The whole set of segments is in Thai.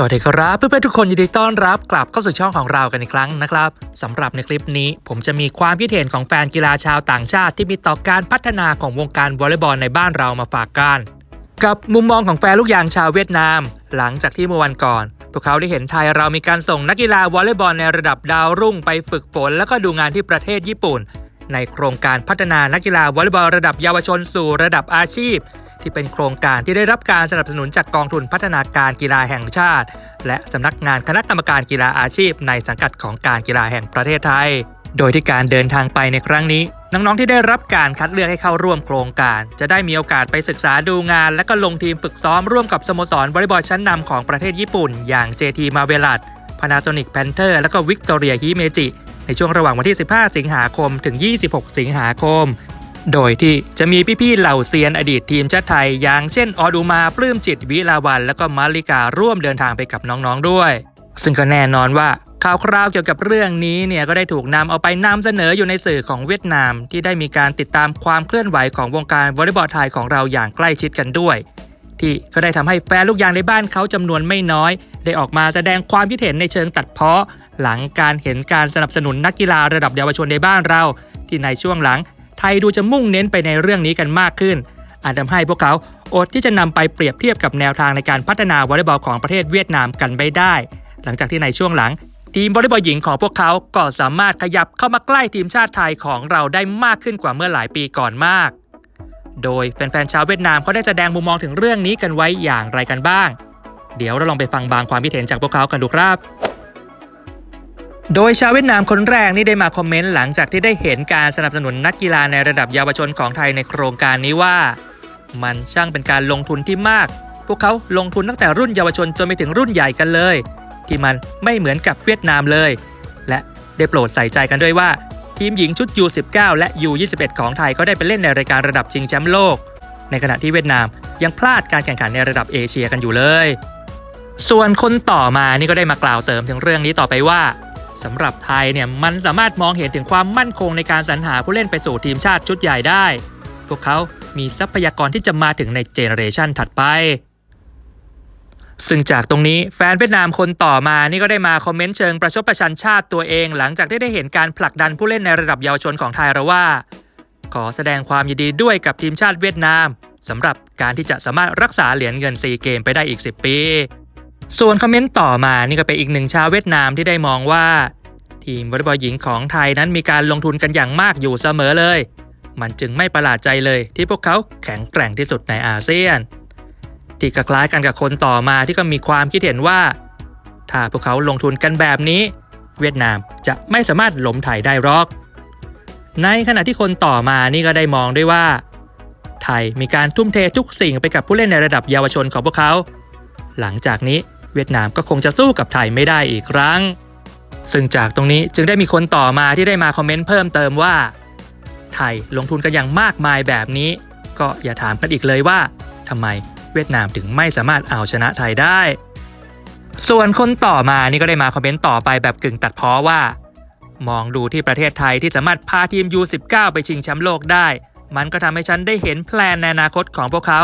สวัสดีครับเพื่อนๆทุกคนยินดีต้อนรับกลับเข้าสู่ช่องของเรากันอีกครั้งนะครับสำหรับในคลิปนี้ผมจะมีความคิดเห็นของแฟนกีฬาชาวต่างชาติที่มีต่อการพัฒนาของวงการวอลเลย์บอลในบ้านเรามาฝากกันกับมุมมองของแฟนลูกยางชาวเวียดนาม หลังจากที่เมื่อวันก่อน พวกเขาได้เห็นไทยเรามีการส่งนักกีฬาวอลเลย์บอลในระดับดาวรุ่งไปฝึกฝน แล้วก็ดูงานที่ประเทศญี่ปุ่น ในโครงการพัฒนานักกีฬาวอลเลย์บอลระดับเยาวชนสู่ระดับอาชีพ ที่เป็นโครงการที่ได้รับการสนับสนุนจากกองทุนพัฒนาการกีฬาแห่งชาติ และสำนักงานคณะกรรมการกีฬาอาชีพ ในสังกัดของการกีฬาแห่งประเทศไทย โดยที่การเดินทางไปในครั้งนี้ น้องๆที่ได้รับการคัดเลือกให้เข้าร่วมโครงการ จะได้มีโอกาสไปศึกษาดูงาน และก็ลงทีมฝึกซ้อมร่วมกับสโมสรวอลเลย์บอลชั้นนำของประเทศญี่ปุ่น อย่าง JT m a v e l a t Panasonic Panther และก็ Victoria Himeji ในช่วงระหว่างวันที่ 15 สิงหาคม ถึง 26 สิงหาคม โดยที่จะมีพี่ๆเหล่าเซียนอดีตทีมชาติไทย อย่างเช่นออดูมาปลื้มจิตวิลาวัน และก็มาริการ่วมเดินทางไปกับน้องๆด้วย ซึ่งก็แน่นอนว่าข่าวคราวเกี่ยวกับเรื่องนี้เนี่ยก็ได้ถูกนำเอาไปนำเสนออยู่ในสื่อของเวียดนาม ที่ได้มีการติดตามความเคลื่อนไหวของวงการวอลเลย์บอลไทยของเราอย่างใกล้ชิดกันด้วย ที่ก็ได้ทำให้แฟนลูกยางในบ้านเขาจำนวนไม่น้อย ได้ออกมาแสดงความคิดเห็นในเชิงตัดเพ้อหลังการเห็นการสนับสนุนนักกีฬาระดับเยาวชนในบ้านเรา ที่ในช่วงหลัง ไทยดูจะมุ่งเน้นไปในเรื่องนี้กันมากขึ้น อาจทำให้พวกเขาอดที่จะนำไปเปรียบเทียบกับแนวทางในการพัฒนาวอลเลย์บอลของประเทศเวียดนามกันไม่ได้ หลังจากที่ในช่วงหลัง ทีมวอลเลย์บอลหญิงของพวกเขาก็สามารถขยับเข้ามาใกล้ทีมชาติไทยของเราได้มากขึ้นกว่าเมื่อหลายปีก่อนมาก โดยแฟนๆชาวเวียดนามเขาได้แสดงมุมมองถึงเรื่องนี้กันไว้อย่างไรกันบ้าง เดี๋ยวเราลองไปฟังบางความคิดเห็นจากพวกเขากันดูครับ โดยชาวเวียดนามคนแรกนี่ได้มาคอมเมนต์หลังจากที่ได้เห็นการสนับสนุนนักกีฬาในระดับเยาวชนของไทยในโครงการนี้ว่า มันช่างเป็นการลงทุนที่มาก พวกเขาลงทุนตั้งแต่รุ่นเยาวชนจนไปถึงรุ่นใหญ่กันเลย ที่มันไม่เหมือนกับเวียดนามเลย และได้โปรดใส่ใจกันด้วยว่า ทีมหญิงชุด U19 และ U21 ของไทยก็ได้ไปเล่นในรายการระดับชิงแชมป์โลก ในขณะที่เวียดนามยังพลาดการแข่งขันในระดับเอเชียกันอยู่เลย ส่วนคนต่อมานี่ก็ได้มากล่าวเสริมถึงเรื่องนี้ต่อไปว่า สำหรับไทยเนี่ยมันสามารถมองเห็นถึงความมั่นคงในการสรรหาผู้เล่นไปสู่ทีมชาติชุดใหญ่ได้ พวกเขามีทรัพยากรที่จะมาถึงในเจเนอเรชันถัดไป ซึ่งจากตรงนี้แฟนเวียดนามคนต่อมานี่ก็ได้มาคอมเมนต์เชิงประชดประชันชาติตัวเอง หลังจากที่ได้เห็นการผลักดันผู้เล่นในระดับเยาวชนของไทยเราว่า ขอแสดงความยินดีด้วยกับทีมชาติเวียดนามสำหรับการที่จะสามารถรักษาเหรียญเงินซีเกมไปได้อีก 10 ปี ส่วนคอมเมนต์ต่อมานี่ก็เป็นอีกหนึ่งชาวเวียดนามที่ได้มองว่า ทีมวอลเลย์บอลหญิงของไทยนั้นมีการลงทุนกันอย่างมากอยู่เสมอเลย มันจึงไม่ประหลาดใจเลยที่พวกเขาแข็งแกร่งที่สุดในอาเซียน ที่ก็คล้ายกันกับคนต่อมาที่ก็มีความคิดเห็นว่า ถ้าพวกเขาลงทุนกันแบบนี้ เวียดนามจะไม่สามารถล้มไทยได้หรอก ในขณะที่คนต่อมานี่ก็ได้มองด้วยว่า ไทยมีการทุ่มเททุกสิ่งไปกับผู้เล่นในระดับเยาวชนของพวกเขา หลังจากนี้ เวียดนามก็คงจะสู้กับไทยไม่ได้อีกครั้ง ซึ่งจากตรงนี้จึงได้มีคนต่อมาที่ได้มาคอมเมนต์เพิ่มเติมว่า ไทยลงทุนกันอย่างมากมายแบบนี้ ก็อย่าถามกันอีกเลยว่าทำไมเวียดนามถึงไม่สามารถเอาชนะไทยได้ ส่วนคนต่อมานี่ก็ได้มาคอมเมนต์ต่อไปแบบกึ่งตัดพ้อว่า มองดูที่ประเทศไทยที่สามารถพาทีม U19 ไปชิงแชมป์โลกได้ มันก็ทำให้ฉันได้เห็นแพลนในอนาคตของพวกเขา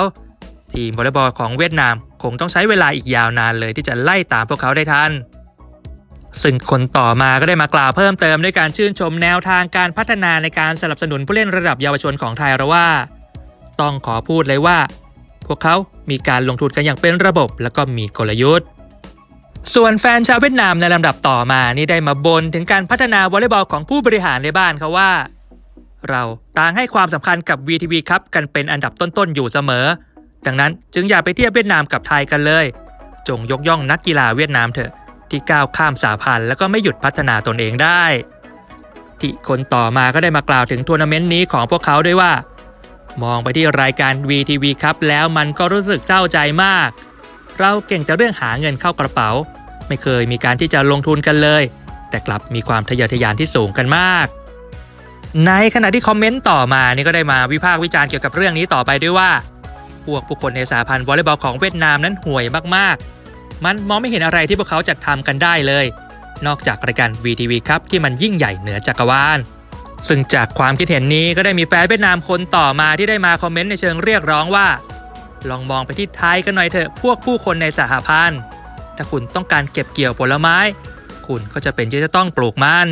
ทีมวอลเลย์บอลของเวียดนามคงต้องใช้เวลาอีกยาวนานเลยที่จะไล่ตามพวกเขาได้ทันซึ่งคนต่อมาก็ได้มากล่าวเพิ่มเติมด้วยการชื่นชมแนวทางการพัฒนาในการสนับสนุนผู้เล่นระดับเยาวชนของไทยเราว่า ต้องขอพูดเลยว่า พวกเขามีการลงทุนกันอย่างเป็นระบบ แล้วก็มีกลยุทธ์ ส่วนแฟนชาวเวียดนามในลำดับต่อมานี่ได้มาบนถึงการพัฒนาวอลเลย์บอลของผู้บริหารในบ้านเขาว่า เราต่างให้ความสำคัญกับ VTV ครับกันเป็นอันดับต้นๆอยู่เสมอ ดังนั้นจึงอย่าไปเทียบเวียดนามกับไทยกันเลย จงยกย่องนักกีฬาเวียดนามเถอะ ที่ก้าวข้ามสาพันธ์แล้วก็ไม่หยุดพัฒนาตนเองได้ ที่คนต่อมาก็ได้มากล่าวถึงทัวร์นาเมนต์นี้ของพวกเขาด้วยว่า มองไปที่รายการ VTV ครับแล้วมันก็รู้สึกเศร้าใจมาก เราเก่งแต่เรื่องหาเงินเข้ากระเป๋า ไม่เคยมีการที่จะลงทุนกันเลย แต่กลับมีความทะเยอทะยานที่สูงกันมากในขณะที่คอมเมนต์ต่อมานี่ก็ได้มาวิพากษ์วิจารณ์เกี่ยวกับเรื่องนี้ต่อไปด้วยว่า พวกผู้คนในสาพันธ์วอลเลย์บอลของเวียดนามนั้นห่วยมากๆ มันมองไม่เห็นอะไรที่พวกเขาจะทำกันได้เลย นอกจากรายการ VTV ครับที่มันยิ่งใหญ่เหนือจักรวาลซึ่งจากความคิดเห็นนี้ก็ได้มีแฟนเวียดนามคนต่อมาที่ได้มาคอมเมนต์ในเชิงเรียกร้องว่า ลองมองไปที่ไทยกันหน่อยเถอะพวกผู้คนในสหพันธ์ถ้าคุณต้องการเก็บเกี่ยวผลไม้ คุณก็จะเป็นที่จะต้องปลูกมัน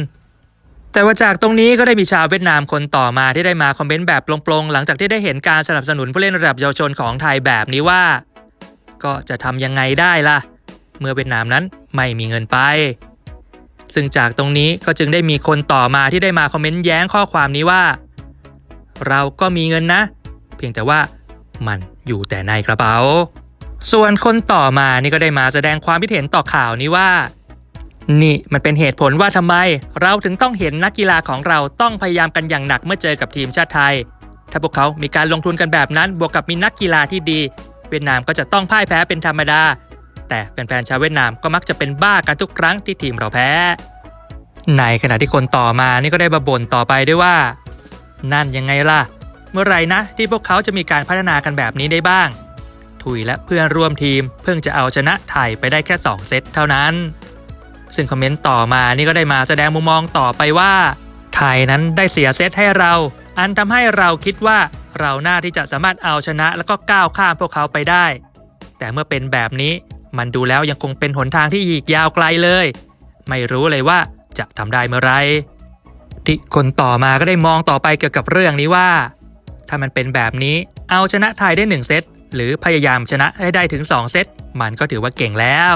แต่ว่าจากตรงนี้ก็ได้มีชาวเวียดนามคนต่อมาที่ได้มาคอมเมนต์แบบปลงๆ หลังจากที่ได้เห็นการสนับสนุนผู้เล่นระดับเยาวชนของไทยแบบนี้ว่า ก็จะทำยังไงได้ล่ะ เมื่อเวียดนามนั้นไม่มีเงินไป ซึ่งจากตรงนี้ก็จึงได้มีคนต่อมาที่ได้มาคอมเมนต์แย้งข้อความนี้ว่า เราก็มีเงินนะ เพียงแต่ว่ามันอยู่แต่ในกระเป๋า ส่วนคนต่อมานี่ก็ได้มาแสดงความคิดเห็นต่อข่าวนี้ว่า นี่มันเป็นเหตุผลว่าทำไม เราถึงต้องเห็นนักกีฬาของเราต้องพยายามกันอย่างหนักเมื่อเจอกับทีมชาติไทย ถ้าพวกเขามีการลงทุนกันแบบนั้น บวกกับมีนักกีฬาที่ดี เวียดนามก็จะต้องพ่ายแพ้เป็นธรรมดา แต่แฟนๆชาวเวียดนามก็มักจะเป็นบ้ากันทุกครั้งที่ทีมเราแพ้ ในขณะที่คนต่อมานี่ก็ได้บบ่นต่อไปด้วยว่า นั่นยังไงล่ะ เมื่อไหรนะ ที่พวกเขาจะมีการพัฒนากันแบบนี้ได้บ้าง ถุยและเพื่อนร่วมทีมเพิ่งจะเอาชนะไทยไปได้แค่ 2 เซตเท่านั้น ซึ่งคอมเมนต์ต่อมานี่ก็ได้มาแสดงมุมมองต่อไปว่าไทยนั้นได้เสียเซตให้เรา อันทำให้เราคิดว่าเราหน่าที่จะสามารถเอาชนะแล้วก็ก้าวข้ามพวกเขาไปได้ แต่เมื่อเป็นแบบนี้มันดูแล้วยังคงเป็นหนทางที่อีกยาวไกลเลย ไม่รู้เลยว่าจะทำได้เมื่อไรที่คนต่อมาก็ได้มองต่อไปเกี่ยวกับเรื่องนี้ว่า ถ้ามันเป็นแบบนี้เอาชนะไทยได้ 1 เซตหรือพยายามชนะให้ได้ถึง 2 เซตมันก็ถือว่าเก่งแล้ว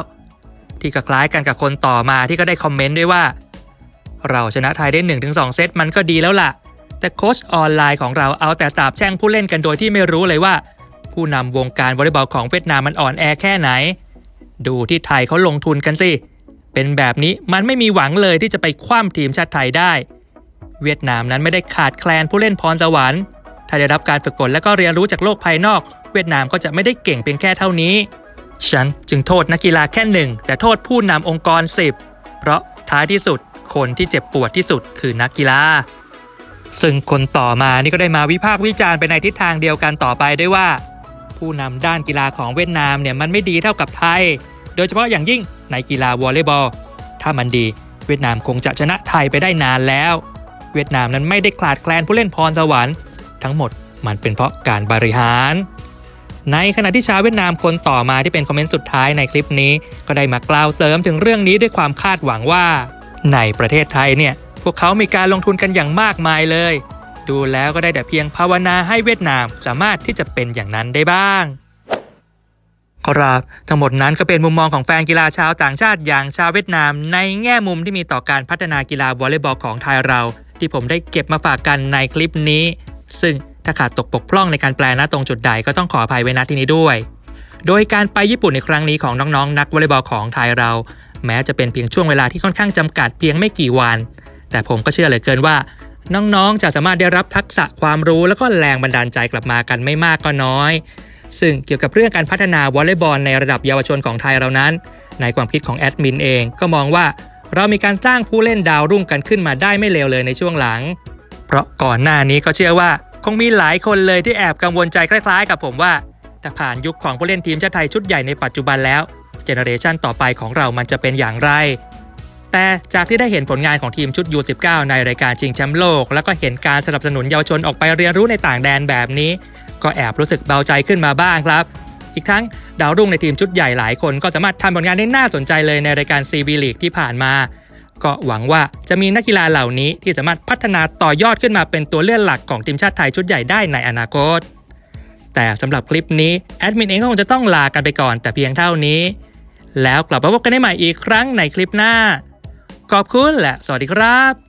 ที่ก็คล้ายกันกับคนต่อมาที่ก็ได้คอมเมนต์ด้วยว่า เราชนะไทยได้ 1-2 เซตมันก็ดีแล้วล่ะ แต่โค้ชออนไลน์ของเราเอาแต่สาบแช่งผู้เล่นกันโดยที่ไม่รู้เลยว่า ผู้นำวงการวอลเลย์บอลของเวียดนามมันอ่อนแอแค่ไหน ดูที่ไทยเขาลงทุนกันสิเป็นแบบนี้มันไม่มีหวังเลยที่จะไปคว่ำทีมชาติไทยได้ เวียดนามนั้นไม่ได้ขาดแคลนผู้เล่นพรสวรรค์ ถ้าได้รับการฝึกฝนและก็เรียนรู้จากโลกภายนอก เวียดนามก็จะไม่ได้เก่งเพียงแค่เท่านี้ ฉันจึงโทษนักกีฬาแค่หนึ่งแต่โทษผู้นำองค์กร10เพราะท้ายที่สุดคนที่เจ็บปวดที่สุดคือนักกีฬา ซึ่งคนต่อมานี่ก็ได้มาวิพากษ์วิจารณ์ไปในทิศทางเดียวกันต่อไปด้วยว่า ผู้นำด้านกีฬาของเวียดนามเนี่ยมันไม่ดีเท่ากับไทย โดยเฉพาะอย่างยิ่งในกีฬาวอลเลย์บอล ถ้ามันดี เวียดนามคงจะชนะไทยไปได้นานแล้ว เวียดนามนั้นไม่ได้ขาดแคลนผู้เล่นพรสวรรค์ ทั้งหมดมันเป็นเพราะการบริหาร ในขณะที่ชาวเวียดนามคนต่อมาที่เป็นคอมเมนต์สุดท้ายในคลิปนี้ ก็ได้มากล่าวเสริมถึงเรื่องนี้ด้วยความคาดหวังว่า ในประเทศไทยเนี่ย พวกเขามีการลงทุนกันอย่างมากมายเลย ดูแล้วก็ได้แต่เพียงภาวนาให้เวียดนามสามารถที่จะเป็นอย่างนั้นได้บ้างครับทั้งหมดนั้นก็เป็นมุมมองของแฟนกีฬาชาวต่างชาติอย่างชาวเวียดนาม ในแง่มุมที่มีต่อการพัฒนากีฬาวอลเลย์บอลของไทยเรา ที่ผมได้เก็บมาฝากกันในคลิปนี้ ซึ่ง ถ้าขาดตกบกพร่องในการแปลนะตรงจุดใดก็ต้องขออภัยไว้ณที่นี้ด้วย โดยการไปญี่ปุ่นในครั้งนี้ของน้องๆ นักวอลเลย์บอลของไทยเรา แม้จะเป็นเพียงช่วงเวลาที่ค่อนข้างจำกัดเพียงไม่กี่วัน แต่ผมก็เชื่อเหลือเกินว่า น้องๆ จะสามารถได้รับทักษะความรู้แล้วก็แรงบันดาลใจกลับมากันไม่มากก็น้อย ซึ่งเกี่ยวกับเรื่องการพัฒนาวอลเลย์บอลในระดับเยาวชนของไทยเรานั้น ในความคิดของแอดมินเองก็มองว่าเรามีการสร้างผู้เล่นดาวรุ่งกันขึ้นมาได้ไม่เลวเลยในช่วงหลัง เพราะก่อนหน้านี้ก็เชื่อว่า คงมีหลายคนเลยที่แอบกังวลใจคล้ายๆ กับผมว่าถ้าผ่านยุคของผู้เล่นทีมชาติไทยชุดใหญ่ในปัจจุบันแล้ว เจเนอเรชันต่อไปของเรามันจะเป็นอย่างไร แต่จากที่ได้เห็นผลงานของทีมชุด U19 ในรายการชิงแชมป์โลก แล้วก็เห็นการสนับสนุนเยาวชนออกไปเรียนรู้ในต่างแดนแบบนี้ ก็แอบรู้สึกเบาใจขึ้นมาบ้างครับ อีกทั้งดาวรุ่งในทีมชุดใหญ่หลายคนก็สามารถทำผลงานได้น่าสนใจเลยในรายการ CB League ที่ผ่านมา ก็หวังว่าจะมีนักกีฬาเหล่านี้ที่สามารถพัฒนาต่อยอดขึ้นมาเป็นตัวเลือกหลักของทีมชาติไทยชุดใหญ่ได้ในอนาคต แต่สำหรับคลิปนี้แอดมินเองก็คงจะต้องลากันไปก่อนแต่เพียงเท่านี้ แล้วกลับมาพบกันได้ใหม่อีกครั้งในคลิปหน้า ขอบคุณและสวัสดีครับ